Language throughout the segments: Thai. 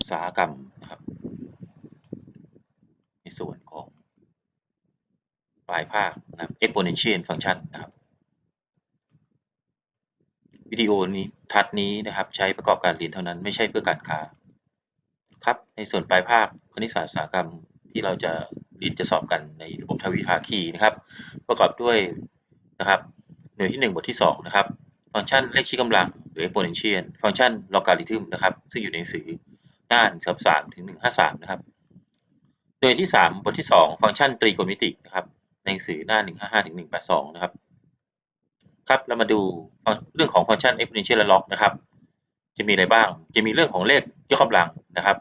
อุตสาหกรรมนะครับ ในส่วนของปลายภาคนะครับ exponential function นะครับ วิดีโอนี้ทัดนี้นะครับ ใช้ประกอบการเรียนเท่านั้นไม่ใช่เพื่อการค้าครับ ในส่วนปลายภาคคณิตศาสตร์อุตสาหกรรมที่เราจะเรียนจะสอบกันในระบบทวีภาคีนะครับ ประกอบด้วยนะครับหน่วยที่ 1 บทที่ 2 นะครับ ฟังก์ชันเลขชี้กำลังหรือ exponential ฟังก์ชัน logarithm นะครับ ซึ่งอยู่ในหนังสือ หน้า1 3ถึง153 นะครับหน่วยที่ 3 บทที่ 2 ฟังก์ชันตรีโกณมิตินะครับ ในหนังสือหน้า 155ถึง182 นะครับ ครับเรามาดูเรื่องของฟังก์ชัน exponential และ log นะครับ จะมีอะไรบ้าง จะมีเรื่องของเลขยกกำลังนะครับ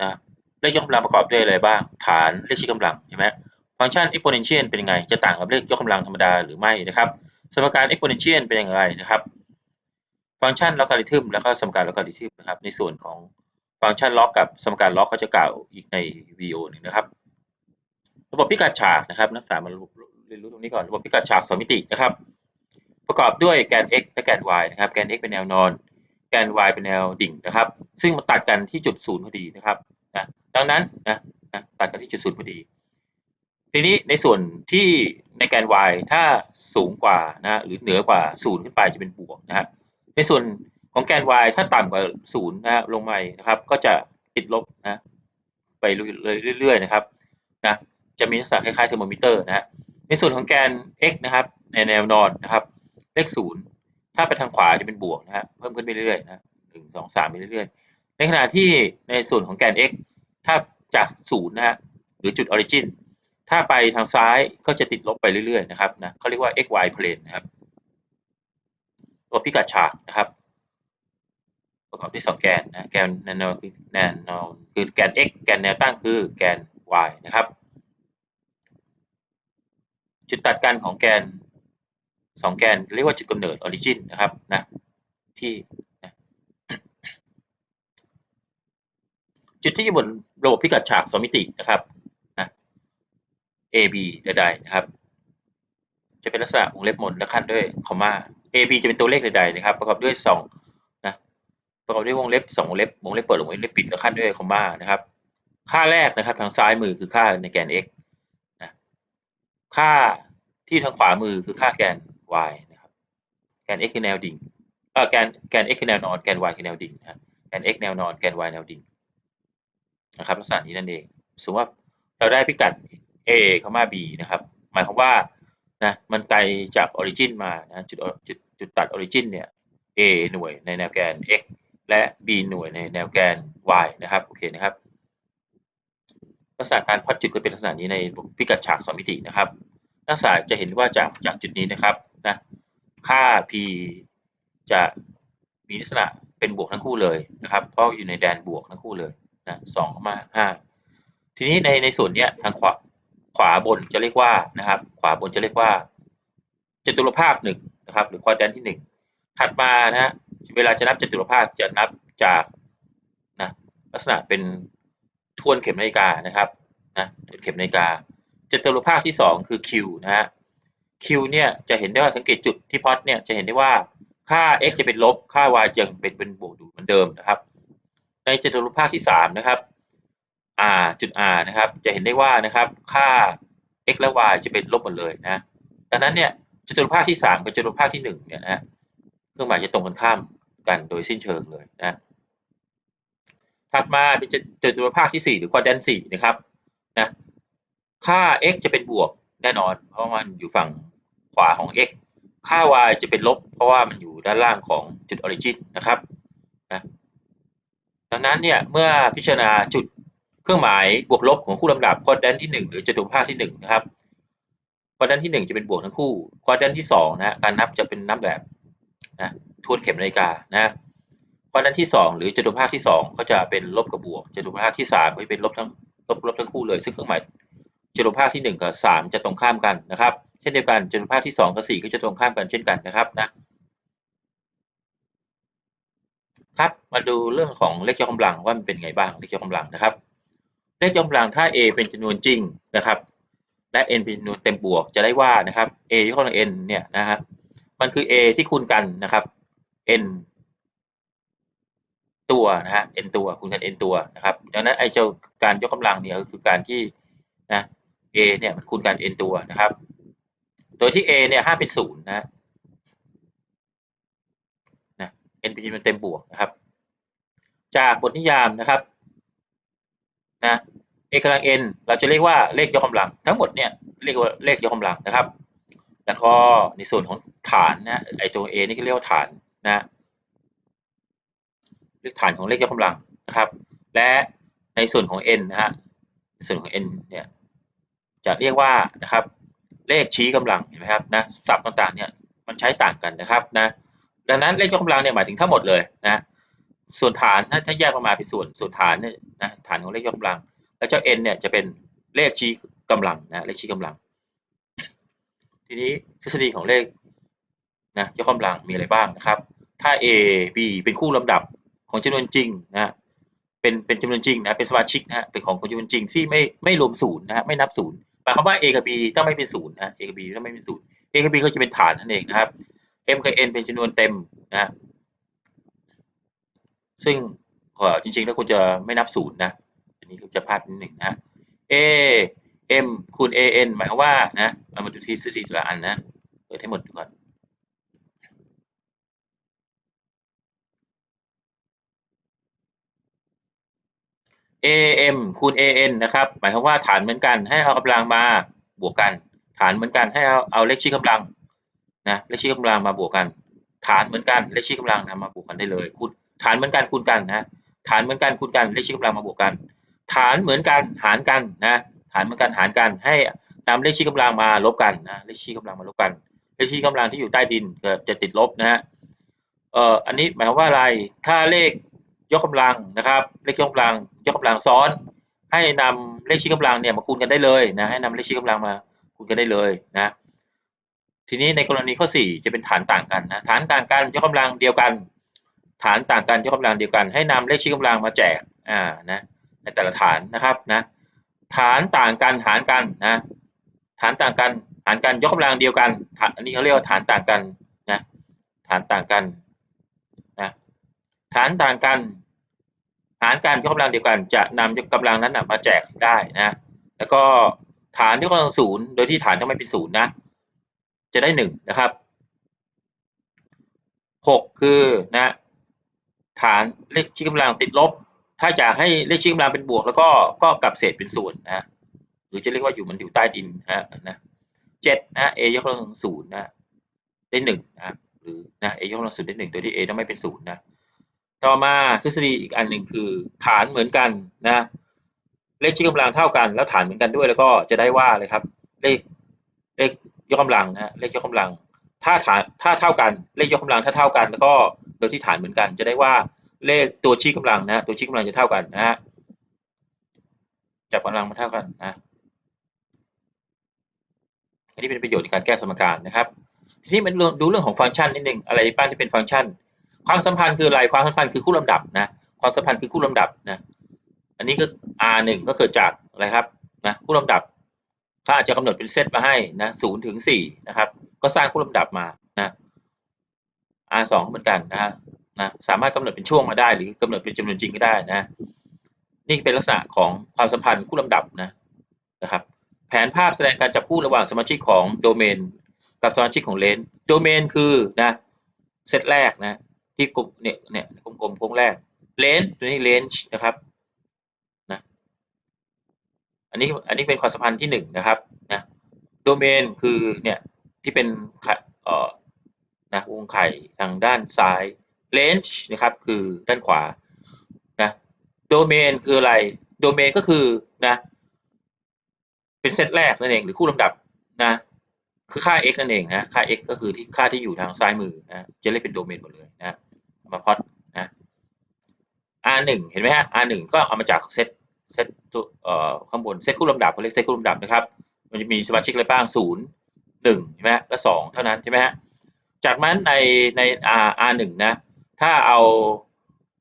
นะเลขยกกำลังประกอบด้วยอะไรบ้าง ฐานเลขชี้กำลังใช่ไหมฟังก์ชัน exponential เป็นยังไง จะต่างกับเลขยกกำลังธรรมดาหรือไม่นะครับ สมการ exponential เป็นอย่างไรนะครับ ฟังก์ชัน logarithm แล้วก็สมการ logarithm นะครับ ในส่วนของฟังก์ชัน log กับสมการ log ก็จะกล่าวอีกในวิดีโอหนึ่งนะครับ ระบบพิกัดฉากนะครับ นักศึกษามาเรียนรู้ตรงนี้ก่อน ระบบพิกัดฉากสองมิตินะครับ ประกอบด้วยแกน x และแกน y นะครับ แกน x เป็นแนวนอน แกน y เป็นแนวดิ่งนะครับ ซึ่งมันตัดกันที่จุดศูนย์พอดีนะครับนะดังนั้นนะนะตัดกันที่จุดศูนย์พอดี ทีนี้ในส่วนที่ในแกน y ถ้าสูงกว่านะหรือเหนือกว่าศูนย์ขึ้นไปจะเป็นบวกนะครับ ในส่วนของแกน y ถ้าต่ำกว่าศูนย์นะลงมานะครับ ก็จะติดลบนะ ไปเรื่อยๆนะครับนะจะมีลักษณะคล้ายๆเทอร์โมมิเตอร์นะฮะในส่วนของแกน x นะครับในแนวนอนนะครับ เลขศูนย์ถ้าไปทางขวาจะเป็นบวกนะฮะเพิ่มขึ้นไปเรื่อยๆนะหนึ่งสองสามไปเรื่อยๆ ในขณะที่ในส่วนของแกน x ถ้าจากศูนย์นะฮะหรือจุดออริจินถ้าไปทางซ้ายก็จะติดลบไปเรื่อยๆนะครับนะเขาเรียกว่า x y plane นะครับ ตัวพิกัดฉากนะครับ ประกอบด้วยสองแกนนะแกนแนวคือแนวคือแกน x แกนแนวตั้งคือแกน y นะครับ จุดตัดกันของแกนสองแกนเรียกว่าจุดกำเนิดออริจินะครับนะที่นะจุดที่อยู่บนระบบพิกัดฉากสองมิตินะครับนะ A B ใดๆนะครับ จะเป็นลักษณะวงเล็บมนและขั้นด้วยคอมมา A B จะเป็นตัวเลขใดๆนะครับ ประกอบด้วยสองนะประกอบด้วยวงเล็บสองวงเล็บวงเล็บเปิดวงเล็บปิดและขั้นด้วยคอมมานะครับ ค่าแรกนะครับทางซ้ายมือคือค่าในแกน x นะค่าที่ทางขวามือคือค่าแกน y นะครับแกน x คือแนวดิ่งเออแกนแกน x คือแนวนอนแกน y คือแนวดิ่งนะแกน x แนวนอนแกน y แนวดิ่งนะครับลักษณะนี้นั่นเองสมมติว่าเราได้พิกัด a เข้ามา b นะครับ หมายความว่านะมันไกลจากออริจินมานะจุดจุด จุดตัดออริจินเนี่ย a หน่วยในแนวแกน x และ b หน่วยในแนวแกน y นะครับโอเคนะครับลักษณะการพอดจุดก็เป็นลักษณะนี้ในพิกัดฉากสองมิตินะครับ นักศึกษาจะเห็นว่าจากจากจุดนี้นะครับนะค่า p จะมีลักษณะเป็นบวกทั้งคู่เลยนะครับ เพราะอยู่ในแดนบวกทั้งคู่เลยนะสองมาห้าทีนี้ในในส่วนนี้ทางขวาขวาบนจะเรียกว่านะครับ ขวาบนจะเรียกว่าจตุรภาคหนึ่ง นะครับหรือควอดแดนที่หนึ่งถัดมานะฮะเวลาจะนับจตุรภาคจะนับจากนะลักษณะเป็นทวนเข็มนาฬิกานะครับนะทวนเข็มนาฬิกาจตุรภาคที่ 2 คือ Q นะฮะ Q เนี่ยจะเห็นได้ว่าสังเกตจุดที่พอดเนี่ยจะเห็นได้ว่าค่า x จะเป็นลบค่า y ยังเป็นเป็นบวกอยู่เหมือนเดิมนะครับ ในจตุรภาคที่ 3 นะครับ r จุด r นะครับ จะเห็นได้ว่านะครับ ค่า x และ y จะเป็นลบหมดเลยนะดังนั้นเนี่ย จตุรภาคที่3กับจตุรภาคที่1เนี่ยนะเครื่องหมายจะตรงกันข้ามกันโดยสิ้นเชิงเลยนะถัดมาเป็นจตุรภาคที่ 4 หรือควอดแดน4นะครับนะค่า x จะเป็นบวกแน่นอน เพราะมันอยู่ฝั่งขวาของ x ค่า y จะเป็นลบ เพราะว่ามันอยู่ด้านล่างของจุดออริจินนะครับนะดังนั้นเนี่ยเมื่อพิจารณาจุดเครื่องหมายบวกลบของคู่ลำดับควอดแดนที่ 1 หรือจตุรภาคที่1นะครับ ควอดแดนที่ 1 จะเป็นบวกทั้งคู่ควอดแดนที่2นะการนับจะเป็นนับแบบนะทวนเข็มนาฬิกานะควอดแดนที่ 2 หรือจตุภาคที่ 2 ก็จะเป็นลบกับบวกจตุภาคที่3ก็จะเป็นลบทั้งลบลบทั้งคู่เลย ซึ่งเครื่องหมายจตุภาคที่ 1 กับ 3 จะตรงข้ามกันนะครับ เช่นเดียวกันจตุภาคที่ 2 กับ 4 ก็จะตรงข้ามกันเช่นกันนะครับนะครับมาดูเรื่องของเลขยกกำลังว่ามันเป็นไงบ้างเลขยกกำลังนะครับ เลขยกกำลังถ้า a เป็นจำนวนจริงนะครับ และ n เป็นจำนวนเต็มบวกจะได้ว่านะครับ a ยกกำลัง n เนี่ยนะครับมันคือ a ที่คูณกันนะครับ n ตัวนะฮะ n ตัวคูณกัน n ตัวนะครับดังนั้นไอ้เจ้าการยกกำลังเนี่ยก็คือการที่นะ a เนี่ยมันคูณกัน n ตัวนะครับ โดยที่ a เนี่ยห้าเป็นศูนย์นะฮะนะ n เป็นจำนวนเต็มบวกนะครับ จากบทนิยามนะครับนะ a กำลัง n เราจะเรียกว่าเลขยกกำลัง ทั้งหมดเนี่ยเรียกว่าเลขยกกำลังนะครับ แล้วก็ในส่วนของฐานนะไอตัว a นี่ก็เรียกว่าฐานนะเลขฐานของเลขยกกำลังนะครับ และในส่วนของ n นะฮะส่วนของ n เนี่ยจะเรียกว่านะครับเลขชี้กำลังเห็นไหมครับนะศัพท์ต่างๆเนี่ยมันใช้ต่างกันนะครับนะดังนั้นเลขยกกำลังเนี่ยหมายถึงทั้งหมดเลยนะส่วนฐานถ้าแยกออกมาเป็นส่วนส่วนฐานเนี่ยนะฐานของเลขยกกำลัง แล้วเจ้า n เนี่ยจะเป็นเลขชี้กำลังนะเลขชี้กำลัง ทีนี้ทฤษฎีของเลขนะยกกำลังมีอะไรบ้างนะครับ ถ้า a b เป็นคู่ลำดับของจำนวนจริงนะเป็นเป็นจำนวนจริงนะเป็นสมาชิกนะเป็นของจำนวนจริงที่ไม่ไม่รวมศูนย์นะฮะไม่นับศูนย์หมายความว่า a กับ b ต้องไม่เป็นศูนย์นะ a กับ b ต้องไม่เป็นศูนย์ a กับ b ก็จะเป็นฐานนั่นเองนะครับ m กับ n เป็นจำนวนเต็มนะซึ่งจริงๆแล้วควรจะไม่นับศูนย์นะ อันนี้จะพลาดนิดหนึ่งนะ a m คูณ a n หมายความว่านะเรามาดูที่ทฤษฎีแต่ละอันนะเปิดให้หมดก่อน am คูณ an นะครับหมายความว่าฐานเหมือนกันให้เอากำลังมาบวกกัน ฐานเหมือนกันให้เอาเอาเลขชี้กำลังนะเลขชี้กำลังมาบวกกัน ฐานเหมือนกันเลขชี้กำลังนะมาบวกกันได้เลยคูณฐานเหมือนกันคูณกันนะฐานเหมือนกันคูณกันเลขชี้กำลังมาบวกกัน ฐานเหมือนกันหารกันนะฐานเหมือนกันหารกัน ให้นำเลขชี้กำลังมาลบกันนะเลขชี้กำลังมาลบกัน เลขชี้กำลังที่อยู่ใต้ดินเกิดจะติดลบนะฮะเอ่ออันนี้หมายความว่าอะไรถ้าเลขยกกำลังนะครับ เลขยกกำลังยกกำลังซ้อน ให้นำเลขชี้กำลังเนี่ยมาคูณกันได้เลยนะให้นำเลขชี้กำลังมาคูณกันได้เลยนะทีนี้ในกรณีข้อ 4 จะเป็นฐานต่างกันนะฐานต่างกันยกกำลังเดียวกัน ฐานต่างกันยกกำลังเดียวกัน ให้นำเลขชี้กำลังมาแจกอ่านะ ในแต่ละฐานนะครับนะฐานต่างกันหารกันนะฐานต่างกันหารกันยกกำลังเดียวกันฐานอันนี้เขาเรียกว่าฐานต่างกันนะฐานต่างกันนะฐานต่างกันหารกันยกกำลังเดียวกัน จะนำยกกำลังนั้นนะมาแจกได้นะแล้วก็ฐานยกกำลังศูนย์โดยที่ฐานต้องไม่เป็นศูนย์นะจะได้หนึ่งนะครับหกคือนะฐานเลขชี้กำลังติดลบ ถ้าจะให้เลขชี้กำลังเป็นบวก แล้วก็ก็กลับเศษเป็นส่วนนะฮะหรือจะเรียกว่าอยู่มันอยู่ใต้ดินนะฮะนะเจ็ดนะ a ยกกำลังศูนย์นะได้หนึ่งนะหรือนะ a ยกกำลังศูนย์ได้หนึ่งโดยที่ a ต้องไม่เป็นศูนย์นะต่อมาทฤษฎีอีกอันหนึ่งคือ ฐานเหมือนกันนะเลขชี้กำลังเท่ากัน แล้วฐานเหมือนกันด้วยแล้วก็จะได้ว่าเลยครับ เลขเลขยกกำลังนะเลขยกกำลัง ถ้าฐานถ้าเท่ากันเลขยกกำลังถ้าเท่ากัน แล้วก็โดยที่ฐานเหมือนกัน จะได้ว่า เลขตัวชี้กำลังนะตัวชี้กำลังจะเท่ากันนะฮะจับกำลังมาเท่ากันนะอันนี้เป็นประโยชน์ในการแก้สมการนะครับ ทีนี้มันดูเรื่องของฟังก์ชันนิดนึงอะไรบ้างที่เป็นฟังก์ชัน ความสัมพันธ์คืออะไรความสัมพันธ์คือคู่ลำดับนะความสัมพันธ์คือคู่ลำดับนะอันนี้ก็ R หนึ่งก็เกิดจากอะไรครับนะคู่ลำดับถ้าอาจจะกำหนดเป็นเซตมาให้นะศูนย์ถึงสี่นะครับ ก็สร้างคู่ลำดับมานะ R สองเหมือนกันนะฮะ นะสามารถกำหนดเป็นช่วงมาได้ หรือกำหนดเป็นจำนวนจริงก็ได้นะ นี่เป็นลักษณะของความสัมพันธ์คู่ลำดับนะนะครับ แผนภาพแสดงการจับคู่ระหว่างสมาชิกของโดเมน กับสมาชิกของเลนโดเมนคือนะเซตแรกนะที่กลมเนี่ยเนี่ยกลมๆโค้งแรกเลนตัวนี้เลนนะครับนะอันนี้อันนี้เป็นความสัมพันธ์ที่หนึ่งนะครับนะโดเมนคือเนี่ยที่เป็นเอ่อนะวงไข่ทางด้านซ้าย เลนนะครับคือด้านขวานะโดเมนคืออะไรโดเมนก็คือนะเป็นเซตแรกนั่นเองหรือคู่ลำดับนะคือค่า x นั่นเองนะค่า x ก็คือที่ค่าที่อยู่ทางซ้ายมือนะจะเรียกเป็นโดเมนหมดเลยนะมาพอดนะ r หนึ่งเห็นไหมฮะ r หนึ่งก็เอามาจากเซตเซตตัวเอ่อข้างบนเซตคู่ลำดับเขาเรียกเซตคู่ลำดับนะครับ มันจะมีสมาชิกอะไรบ้างศูนย์หนึ่งใช่ไหมและสองเท่านั้นใช่ไหมฮะจากนั้นในใน r r หนึ่งนะ ถ้าเอา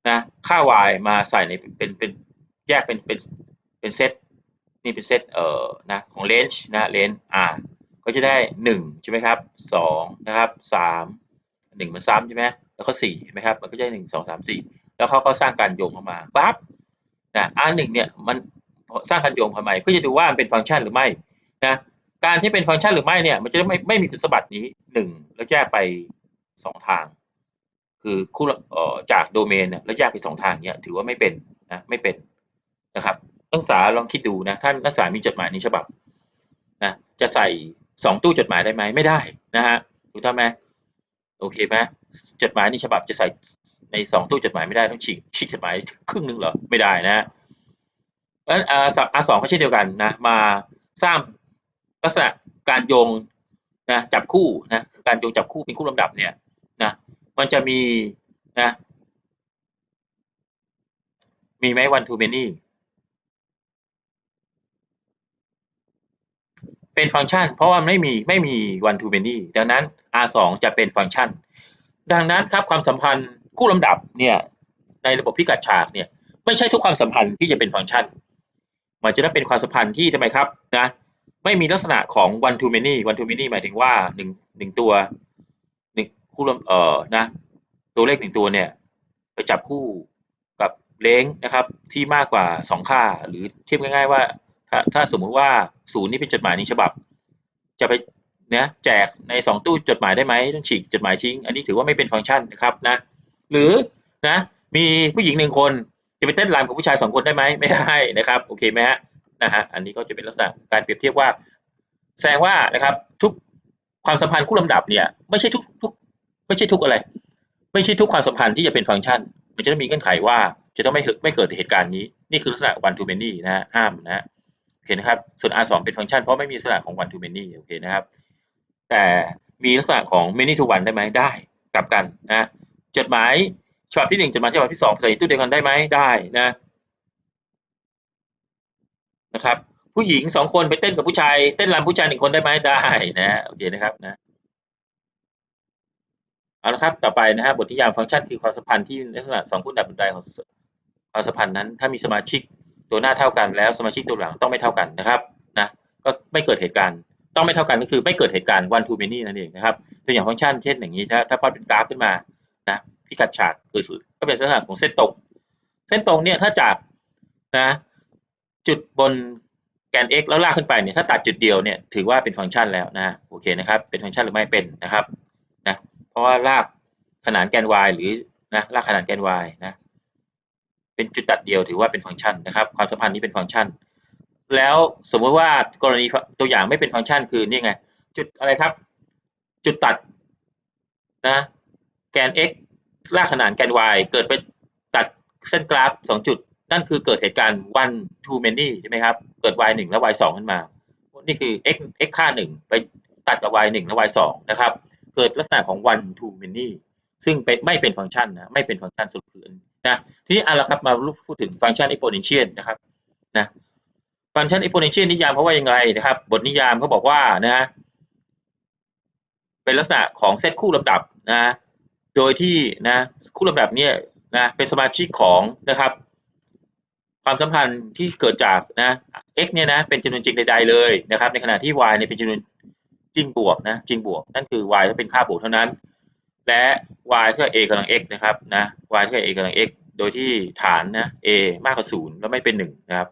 นะค่า y มาใส่ในเป็นเป็นแยกเป็นเป็นเป็นเซตนี่เป็นเซตเอ่อนะของเลนจ์นะเลนจ์ r ก็จะได้หนึ่งใช่ไหมครับสองนะครับสามหนึ่งมันซ้ำใช่ไหมแล้วก็สี่ใช่ไหมครับมันก็จะได้หนึ่งสองสามสี่แล้วเขาก็สร้างการโยงเข้ามาปั๊บนะ R หนึ่งเนี่ยมันสร้างการโยงทำไมเพื่อจะดูว่ามันเป็นฟังก์ชันหรือไม่นะการที่เป็นฟังก์ชันหรือไม่เนี่ยมันจะไม่ไม่มีคุณสมบัตินี้หนึ่งแล้วแยกไปสองทาง คือคู่จากโดเมนเนี่ยแล้วแยกไปสองทางเนี่ยถือว่าไม่เป็นนะไม่เป็นนะครับนักศึกษาลองคิดดูนะท่านนักศึกษามีจดหมายในฉบับนะจะใส่สองตู้จดหมายได้ไหมไม่ได้นะฮะถูกต้องไหมโอเคไหมจดหมายในฉบับจะใส่ในสองตู้จดหมายไม่ได้ต้องฉีกฉีกจดหมายครึ่งหนึงเหรอไม่ได้นะฮะแล้วอ่าสับ R สองก็เช่นเดียวกันนะมาสร้างลักษณะการโยงนะจับคู่นะการโยงจับคู่เป็นคู่ลำดับเนี่ยนะ มันจะมีนะมีไหม one to many เป็นฟังก์ชัน เพราะว่าไม่มีไม่มี one to many ดังนั้น R สองจะเป็นฟังก์ชัน ดังนั้นครับความสัมพันธ์คู่ลำดับเนี่ยในระบบพิกัดฉากเนี่ยไม่ใช่ทุกความสัมพันธ์ที่จะเป็นฟังก์ชัน มันจะต้องเป็นความสัมพันธ์ที่ทำไมครับนะไม่มีลักษณะของ one to many one to many หมายถึงว่าหนึ่งหนึ่งตัว คู่ลำเอ่อนะ ตัวเลขหนึ่งตัวเนี่ย ไปจับคู่กับเลงนะครับที่มากกว่าสองค่า หรือเทียบง่าย ๆ ว่า ถ้าถ้าสมมุติว่าศูนย์นี่เป็นจดหมายในฉบับ จะไปนะแจกในสองตู้จดหมายได้ไหมต้องฉีกจดหมายทิ้ง อันนี้ถือว่าไม่เป็นฟังก์ชันนะครับนะหรือนะมีผู้หญิงหนึ่งคนจะไปเต้นรำกับผู้ชายสองคนได้ไหมไม่ได้นะครับโอเคไหมฮะนะฮะอันนี้ก็จะเป็นลักษณะการเปรียบเทียบว่า แสดงว่านะครับทุกความสัมพันธ์คู่ลำดับเนี่ยไม่ใช่ทุกทุก ไม่ใช่ทุกอะไร ไม่ใช่ทุกความสัมพันธ์ที่จะเป็นฟังก์ชัน มันจะต้องมีเงื่อนไขว่าจะต้องไม่เกิดไม่เกิดเหตุการณ์นี้ นี่คือลักษณะ one to many นะฮะห้ามนะฮะโอเคนะครับ ส่วน R 2เป็นฟังก์ชันเพราะไม่มีลักษณะของ one to many โอเคนะครับ แต่มีลักษณะของ many to one ได้ไหมได้กลับกันนะจดหมายฉบับที่หนึ่งจดหมายฉบับที่สองใส่ตู้เดียวกันได้ไหมได้นะนะครับผู้หญิงสองคนไปเต้นกับผู้ชายเต้นรำผู้ชายหนึ่งคนได้ไหมได้นะโอเคนะครับนะ เอาละครับต่อไปนะฮะบทนิยามฟังก์ชันคือความสัมพันธ์ที่ลักษณะสองคู่ดับบันไดของความสัมพันธ์นั้น ถ้ามีสมาชิกตัวหน้าเท่ากันแล้วสมาชิกตัวหลังต้องไม่เท่ากันนะครับนะก็ไม่เกิดเหตุการณ์ ต้องไม่เท่ากันก็คือไม่เกิดเหตุการณ์ one to many นั่นเองนะครับตัวอย่างฟังก์ชันเช่นอย่างนี้ถ้าถ้าพอเป็นกราฟขึ้นมานะพิกัดฉากเกิดก็เป็นลักษณะของเส้นตรงเส้นตรงเนี่ยถ้าจากนะจุดบนแกน x แล้วลากขึ้นไปเนี่ยถ้าตัดจุดเดียวเนี่ยถือว่าเป็นฟังก์ชันแล้วนะโอเคนะครับเป็นฟังก์ชันหรือไม่เป็นนะครับนะ เพราะว่าลากขนานแกน y หรือนะลากขนานแกน y นะเป็นจุดตัดเดียวถือว่าเป็นฟังก์ชันนะครับ ความสัมพันธ์นี้เป็นฟังก์ชัน แล้วสมมติว่ากรณีตัวอย่างไม่เป็นฟังก์ชันคือนี่ไง จุดอะไรครับ จุดตัดนะแกน x ลากขนานแกน y เกิดไปตัดเส้นกราฟสองจุด นั่นคือเกิดเหตุการณ์ one to many ใช่ไหมครับ เกิด y หนึ่งและ y สองขึ้นมา นี่คือ x x ค่าหนึ่งไปตัดกับ y หนึ่งและ y สองนะครับ เกิดลักษณะของ one to many ซึ่งเป็นไม่เป็นฟังก์ชันนะไม่เป็นฟังก์ชันสุดพื้นนะทีนี้เอาละครับมาพูดถึงฟังก์ชัน exponential นะครับนะฟังก์ชัน exponential นิยามเขาว่ายังไงนะครับ บทนิยามเขาบอกว่านะเป็นลักษณะของเซตคู่ลำดับนะโดยที่นะคู่ลำดับเนี่ยนะเป็นสมาชิกของนะครับ ความสัมพันธ์ที่เกิดจากนะ x เนี่ยนะเป็นจำนวนจริงใดๆเลยนะครับ ในขณะที่ y เนี่ยเป็นจำนวน จริงบวกนะจริงบวก นั่นคือ y ถ้าเป็นค่าบวกเท่านั้น และ y เท่า a กำลัง x นะครับนะ y เท่า a กำลัง x โดยที่ฐานนะ a มากกว่าศูนย์แล้วไม่เป็นหนึ่งนะครับ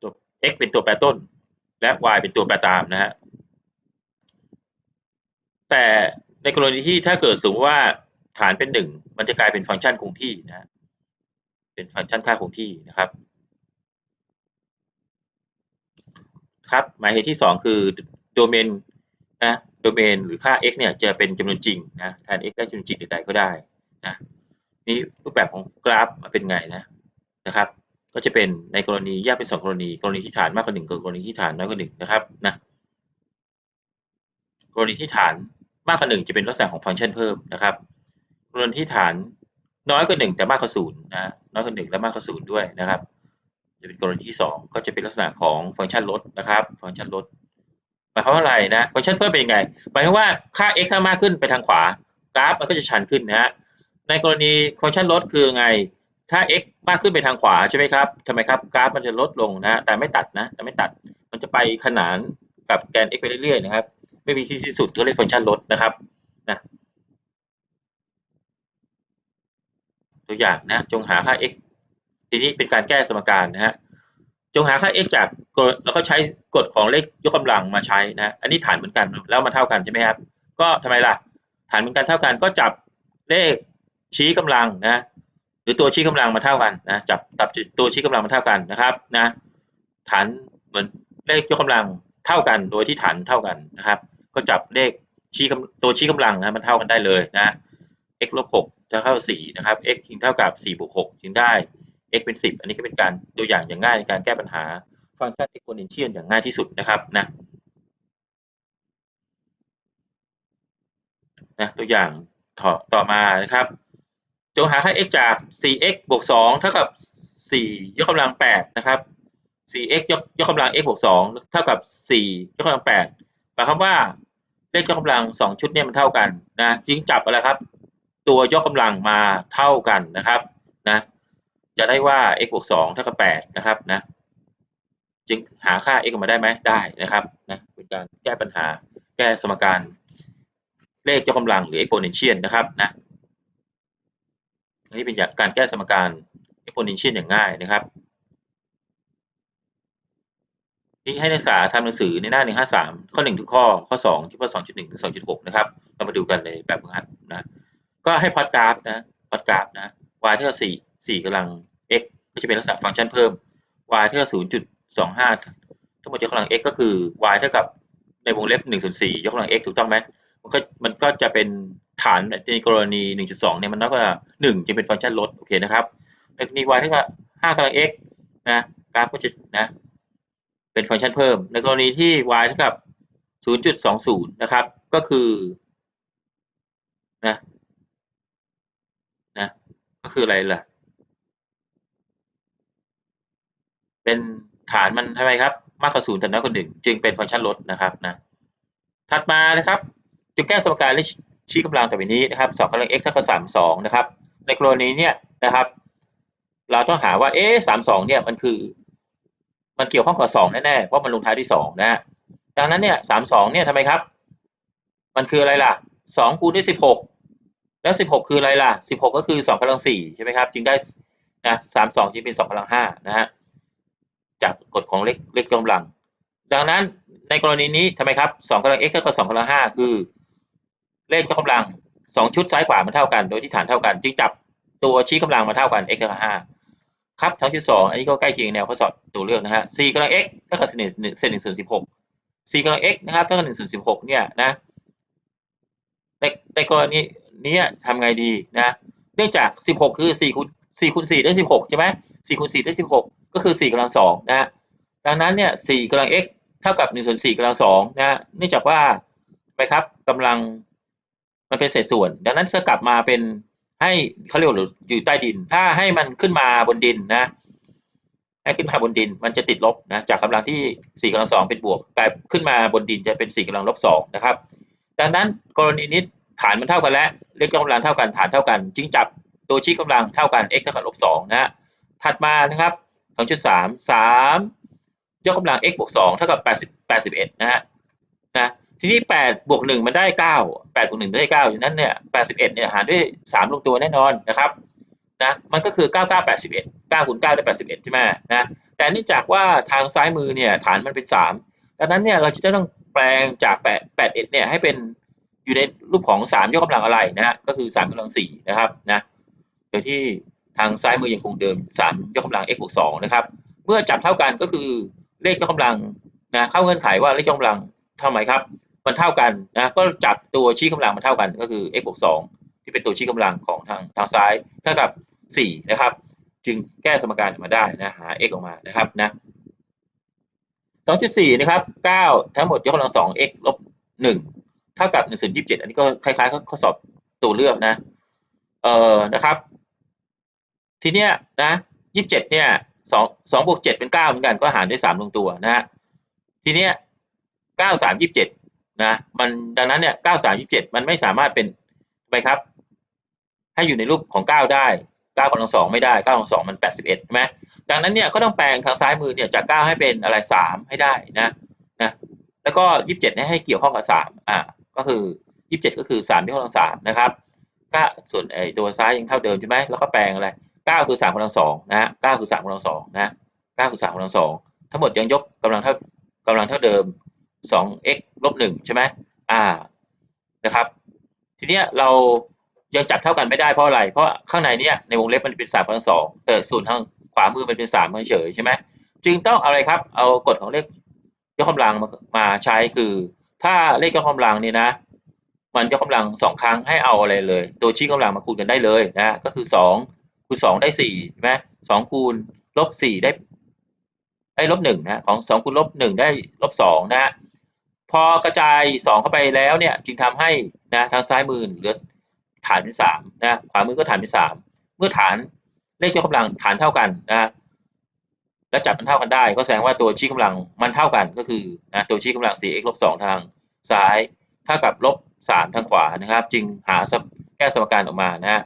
ตัว x เป็นตัวแปรต้น และ y เป็นตัวแปรตามนะฮะแต่ในกรณีที่ถ้าเกิดสมมติว่าฐานเป็นหนึ่งมันจะกลายเป็นฟังก์ชันคงที่นะเป็นฟังก์ชันค่าคงที่นะครับ ครับหมายเหตุที่สองคือ โดเมนนะโดเมนหรือค่า x เนี่ยจะเป็นจำนวนจริงนะแทน x ได้จำนวนจริงใดๆก็ได้นะนี่รูปแบบของกราฟเป็นไงนะนะครับ ก็จะเป็นในกรณีแยกเป็นสองกรณี กรณีที่ฐานมากกว่าหนึ่งกับกรณีที่ฐานน้อยกว่าหนึ่งนะครับนะกรณีที่ฐานมากกว่าหนึ่งจะเป็นลักษณะของฟังก์ชันเพิ่มนะครับกรณีที่ฐานน้อยกว่าหนึ่งแต่มากกว่าศูนย์นะน้อยกว่าหนึ่งและมากกว่าศูนย์ด้วยนะครับ จะเป็นกรณีที่สองก็จะเป็นลักษณะของฟังก์ชันลดนะครับ ฟังก์ชันลด หมายความว่าอะไรนะฟังก์ชันเพิ่มเป็นยังไงหมายความว่าค่า x ถ้ามากขึ้นไปทางขวากราฟมันก็จะชันขึ้นนะฮะในกรณีฟังก์ชันลดคือไง ถ้า x มากขึ้นไปทางขวาใช่ไหมครับทำไมครับกราฟมันจะลดลงนะแต่ไม่ตัดนะแต่ไม่ตัดมันจะไปขนานกับแกน x ไปเรื่อยๆนะครับ ไม่มีที่สิ้นสุดก็เรียกฟังก์ชันลดนะครับนะตัวอย่างนะจงหาค่า x ทีนี้เป็นการแก้สมการนะฮะ จงหาค่า x จากกฎแล้วก็ใช้กฎของเลขยกกำลังมาใช้นะอันนี้ฐานเหมือนกันแล้วมาเท่ากันใช่ไหมครับก็ทำไมล่ะ ฐานเหมือนกันเท่ากันก็จับเลขชี้กำลังนะหรือตัวชี้กำลังมาเท่ากันนะจับตับตัวชี้กำลังมาเท่ากันนะครับนะฐานเหมือนเลขยกกำลังเท่ากันโดยที่ฐานเท่ากันนะครับ ก็จับเลขชี้ตัวชี้กำลังนะมันเท่ากันได้เลยนะ x ลบหกจะเท่าสี่นะครับ x จึงเท่ากับสี่บวกหกจึงได้ x เป็นสิบอันนี้ก็เป็นการตัวอย่างอย่างง่ายในการแก้ปัญหาฟังก์ชัน exponential อย่างง่ายที่สุดนะครับนะนะตัวอย่างต่อต่อมานะครับ จงหาค่า x จาก 4x บวก 2 เท่ากับ 4 ยกกำลัง 8 นะครับ 4x ยกยกกำลัง x บวก 2 เท่ากับ 4 ยกกำลัง 8 หมายความว่าเลขยกกำลัง 2 ชุดเนี่ยมันเท่ากันนะจึงจับอะไรครับ ตัวยกกำลังมาเท่ากันนะครับนะ จะได้ว่า x บวก2เท่ากับ8นะครับนะจึงหาค่า x ออกมาได้ไหมได้นะครับนะเป็นการแก้ปัญหาแก้สมการเลขยกกำลังหรือ exponential นะครับนะอันนี้เป็นการแก้สมการ exponential อย่างง่ายนะครับนี่ให้นักศึกษาทำหนังสือในหน้า 153 ข้อ 1 ทุกข้อ ข้อ 2 ที่ข้อ2.1ถึง2.6 นะครับ เรามาดูกันในแบบฝึกหัดนะ ก็ให้พอดกราฟนะ พอดกราฟนะ y เท่ากับ4 4กำลัง x ก็จะเป็นลักษณะฟังก์ชันเพิ่ม y เท่ากับ0.25 ทั้งหมดยกกำลัง x ก็คือ y เท่ากับในวงเล็บ1ส่วน4ยกกำลัง x ถูกต้องไหมมันก็มันก็จะเป็นฐานในกรณี 1.2 เนี่ยมันน้อยกว่า1จะเป็นฟังก์ชันลดโอเคนะครับในกรณี y เท่ากับ5กำลัง x นะกราฟก็จะนะเป็นฟังก์ชันเพิ่ม ในกรณีที่ y เท่ากับ 0.20 นะครับ ก็คือนะนะก็คืออะไรล่ะ เป็นฐานมันทำไมครับ มากกว่า0แต่น้อยกว่า1จึงเป็นฟังก์ชันลดนะครับนะถัดมานะครับจึงแก้สมการเลขชี้กำลังต่อไปนี้นะครับ2กำลัง x เท่ากับ32นะครับ ในกรณีเนี้ยนะครับ เราต้องหาว่าเอ๊ะ32เนี่ยมันคือ มันเกี่ยวข้องกับ2แน่ๆเพราะมันลงท้ายที่2นะฮะดังนั้นเนี่ย32เนี่ยทำไมครับ มันคืออะไรล่ะ2คูณด้วย16แล้ว16คืออะไรล่ะ16ก็คือ2กำลัง4ใช่ไหมครับ จึงได้นะ32จึงเป็น2กำลัง5นะฮะ จากกฎของเลขเลขกำลัง ดังนั้นในกรณีนี้ทำไมครับ2กำลัง x เท่ากับ2กำลัง5คือ เลขยกกำลัง2ชุดซ้ายขวามันเท่ากันโดยที่ฐานเท่ากัน จึงจับตัวชี้กำลังมาเท่ากัน x เท่ากับ5ครับทั้งที่2อันนี้ก็ใกล้เคียงแนวข้อสอบตัวเลือกนะฮะ4กำลัง x เท่ากับเศษ1เศษ1ส่วน16 4กำลัง x นะครับเท่ากับ1ส่วน16เนี่ยนะในในกรณีนี้ทำไงดีนะ เนื่องจาก16คือ4คูณ4คูณ4ได้16ใช่ไหม4คูณ4ได้16ก็ ก็คือ4กำลัง2นะฮะดังนั้นเนี่ย4กำลัง x เท่ากับ1ส่วน4กำลัง2นะฮะเนื่องจากว่าไปครับกำลังมันเป็นเศษส่วน ดังนั้นจะกลับมาเป็นให้เขาเรียกว่าอยู่ใต้ดิน ถ้าให้มันขึ้นมาบนดินนะให้ขึ้นมาบนดินมันจะติดลบนะจากกำลังที่4กำลัง2เป็นบวกกลายขึ้นมาบนดินจะเป็น4กำลังลบ2นะครับ ดังนั้นกรณีนี้ฐานมันเท่ากันแล้วเลขกกำลังเท่ากันฐานเท่ากัน จึงจับตัวชี้กำลังเท่ากัน x เท่ากับลบ2นะฮะถัดมานะครับ 2.3 3ยกกำลัง x บวก2เท่ากับ80 81นะฮะนะทีนี้8บวก1มันได้9 8บวก1ได้9อย่างนั้นเนี่ย81เอ็ดเนี่ยหารด้วย3ลงตัวแน่นอนนะครับนะมันก็คือ99 81 9คูณ9ได้81ใช่ไหมนะแต่เนื่องจากว่าทางซ้ายมือเนี่ยฐานมันเป็น3ดังนั้นเนี่ยเราจะต้องแปลงจาก8 81เอ็ดเนี่ยให้เป็นอยู่ในรูปของ3ยกกำลังอะไรนะฮะก็คือ3กำลัง4นะครับนะโดยที่ ทางซ้ายมือยังคงเดิม 3 ยกกำลัง x บวก2นะครับ เมื่อจับเท่ากันก็คือเลขยกกำลังนะเข้าเงื่อนไขว่าเลขยกกำลังเท่าไหร่ครับ มันเท่ากันนะก็จับตัวชี้กำลังมาเท่ากันก็คือ x บวก2ที่เป็นตัวชี้กำลังของทางทางซ้ายเท่ากับ 4 นะครับ จึงแก้สมการออกมาได้นะหา x ออกมานะครับนะ2.4นะครับ9ทั้งหมดยกกำลัง 2x ลบ1เท่ากับ1ส่วน27 อันนี้ก็คล้ายๆข้อสอบตัวเลือกนะเอ่อนะครับ ทีเนี้ยนะ27เจ็ดเนี่ย2 2บวก7เป็น9เหมือนกันก็หารด้วย3ลงตัวนะฮะทีเนี้ย9 3 27นะมันดังนั้นเนี่ย9 3 27มันไม่สามารถเป็นไปครับ ให้อยู่ในรูปของ9ได้9กำลัง2ไม่ได้9กำลัง2มัน81ใช่ไหมดังนั้นเนี่ยก็ต้องแปลงทางซ้ายมือเนี่ยจาก9ให้เป็นอะไร3ให้ได้นะนะแล้วก็27ให้เกี่ยวข้องกับ3อ่าก็คือ27ก็คือ3ที่กำลัง3นะครับก้าส่วนไอ้ตัวซ้ายยังเท่าเดิมใช่ไหมแล้วก็แปลงอะไร เก้าคือสามกำลังสองนะฮะเก้าคือสามกำลังสองนะเก้าคือสามกำลังสองทั้งหมดยังยกกำลังเท่ากำลังเท่าเดิมสอง x ลบหนึ่งใช่ไหมอ่านะครับ ทีเนี้ยเรายังจับเท่ากันไม่ได้เพราะอะไร เพราะข้างในเนี้ยในวงเล็บมันเป็นสามกำลังสองแต่ส่วนทางขวามือมันเป็นสามเฉยใช่ไหมจึงต้องอาอะไรครับ เอากฎของเลขยกกำลังมามาใช้คือ ถ้าเลขยกกำลังเนี่ยนะ มันยกกำลังสองครั้งให้เอาอะไรเลย ตัวชี้กำลังมาคูณกันได้เลยนะก็คือสอง คูณสองได้สี่ใช่ไหมสองคูณลบสี่ได้ได้ลบหนึ่งนะของสองคูณลบหนึ่งได้ลบสองนะพอกระจายสองเข้าไปแล้วเนี่ยจึงทำให้นะทางซ้ายมือเหลือฐานเป็นสามนะขวามือก็ฐานเป็นสามเมื่อฐานเลขยกกำลังฐานเท่ากันนะและจับมันเท่ากันได้ ก็แสดงว่าตัวชี้กำลังมันเท่ากันก็คือนะตัวชี้กำลัง 4x ลบ2ทางซ้ายเท่ากับลบ3ทางขวานะครับ จึงหาแก้สมการออกมานะนะ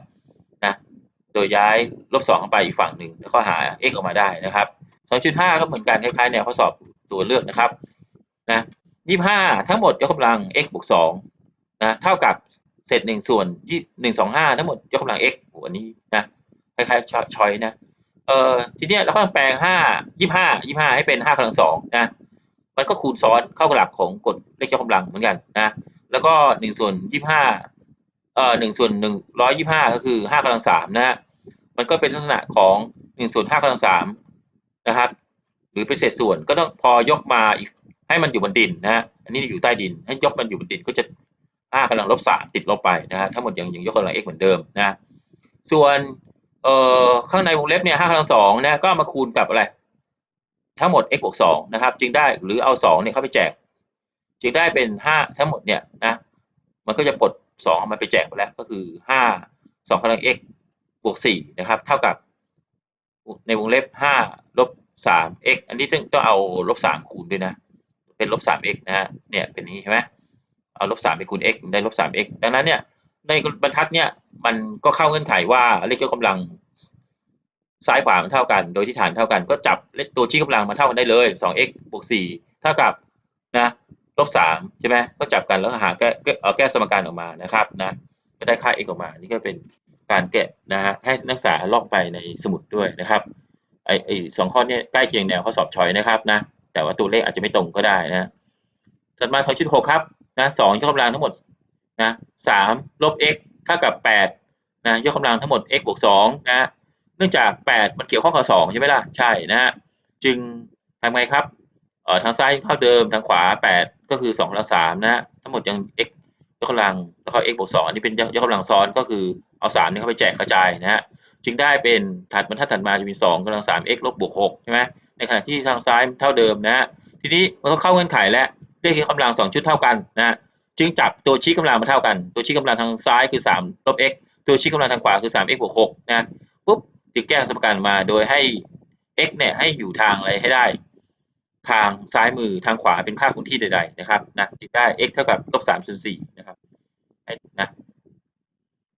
ดยย้ายลบ2เข้าไปอีกฝั่งหนึ่งแล้วก็หา x ออกมาได้นะครับ2.5ก็เหมือนกันคล้ายๆแนวข้อสอบตัวเลือกนะครับนะ25ทั้งหมดยกกำลัง x บวก2นะเท่ากับเศษ1ส่วน125ทั้งหมดยกกำลัง x อ้อันนี้นะคล้ายๆชอยนะเอ่อทีเนี้ยเราก็ต้องแปลงห้ายี่ห้ายี่ห้าให้เป็นห้ากำลังสองนะมันก็คูณซ้อนเข้ากับหลักของกฎเลขยกกำลังเหมือนกันนะแล้วก็หนึ่งส่วนยี่ห้าเอ่อหนึ่งส่วนหนึ่งร้อยยี่ห้าก็คือห้ากำลังสามนะ มันก็เป็นลักษณะของหนึ่งส่วนห้ากำลังสามนะครับ หรือเป็นเศษส่วนก็ต้องพอยกมาอีกให้มันอยู่บนดินนะอันนี้อยู่ใต้ดิน ให้ยกมันอยู่บนดินก็จะห้ากำลังลบสามติดลบไปนะฮะทั้งหมดยังยังยกกำลัง x เหมือนเดิมนะส่วนเอ่อข้างในวงเล็บเนี่ยห้ากำลังสองนี่ยก็มาคูณกับอะไร ทั้งหมด x บวกสองนะครับ จึงได้หรือเอาสองเนี่ยเข้าไปแจก จึงได้เป็นห้าทั้งหมดเนี่ยนะมันก็จะปลดสองมันไปแจกไปแล้วก็คือห้าสองกำลัง x วกสี่นะครับ เท่ากับในวงเล็บห้าลบสาม x อันนี้ต้องเอาลบสามคูณด้วยนะ เป็นลบสาม x นะฮะ เนี่ยเป็นนี้ใช่ไหมเอาลบสามไปคูณ x ได้ลบสาม x ดังนั้นเนี่ยในบรรทัดเนี่ยมันก็เข้าเงื่อนไขว่าเลขยกกำลังซ้ายขวามันเท่ากัน โดยที่ฐานเท่ากันก็จับเลขตัวชี้กำลังมาเท่ากันได้เลย 2x บวก4เท่ากับนะลบ3ใช่ไหมก็จับกันแล้วหาแก้เอาแก้สมการออกมานะครับนะก็ได้ค่า x ออกมา นี่ก็เป็น การแกะนะฮะให้นักศึกษาลอกไปในสมุดด้วยนะครับไอไอสองข้อนี้ใกล้เคียงแนวข้อสอบชอยนะครับนะแต่ว่าตัวเลขอาจจะไม่ตรงก็ได้นะถัดมา2.6ครับนะ2ยกกำลังทั้งหมดนะ3ลบ x เท่ากับ8นะยกกำลังทั้งหมด x บวก2นะเนื่องจาก8มันเกี่ยวข้องกับ2ใช่ไหมล่ะใช่นะฮะจึงทำไงครับเอ่อทางซ้ายเท่าเดิมทางขวา8ก็คือ2กำลัง3นะฮะทั้งหมดยัง x ยกกำลังแล้วก็ x บวก2อันนี้เป็นยกกำลังซ้อนก็คือเอา3นี่เข้าไปแจกกระจายนะฮะจึงได้เป็นถัดบรรทัดถัดมาจะมี2กำลัง 3x ลบบวก6ใช่ไหมในขณะที่ทางซ้ายเท่าเดิมนะฮะทีนี้มันก็เข้าเงื่อนไขแล้วเลขกำลัง 2 ชุดเท่ากันนะจึงจับตัวชี้กำลังมาเท่ากัน ตัวชี้กำลังทางซ้ายคือ3ลบ x ตัวชี้กำลังทางขวาคือ 3x บวก6นะปุ๊บจึงแก้สมการมาโดยให้ x เนี่ยให้อยู่ทางอะไรให้ได้ ทางซ้ายมือทางขวาเป็นค่าคงที่ใด ๆ นะครับนะจุดได้ x เท่ากับลบสามส่วนสี่นะครับนะ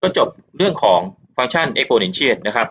ก็จบเรื่องของฟังก์ชัน exponential นะครับ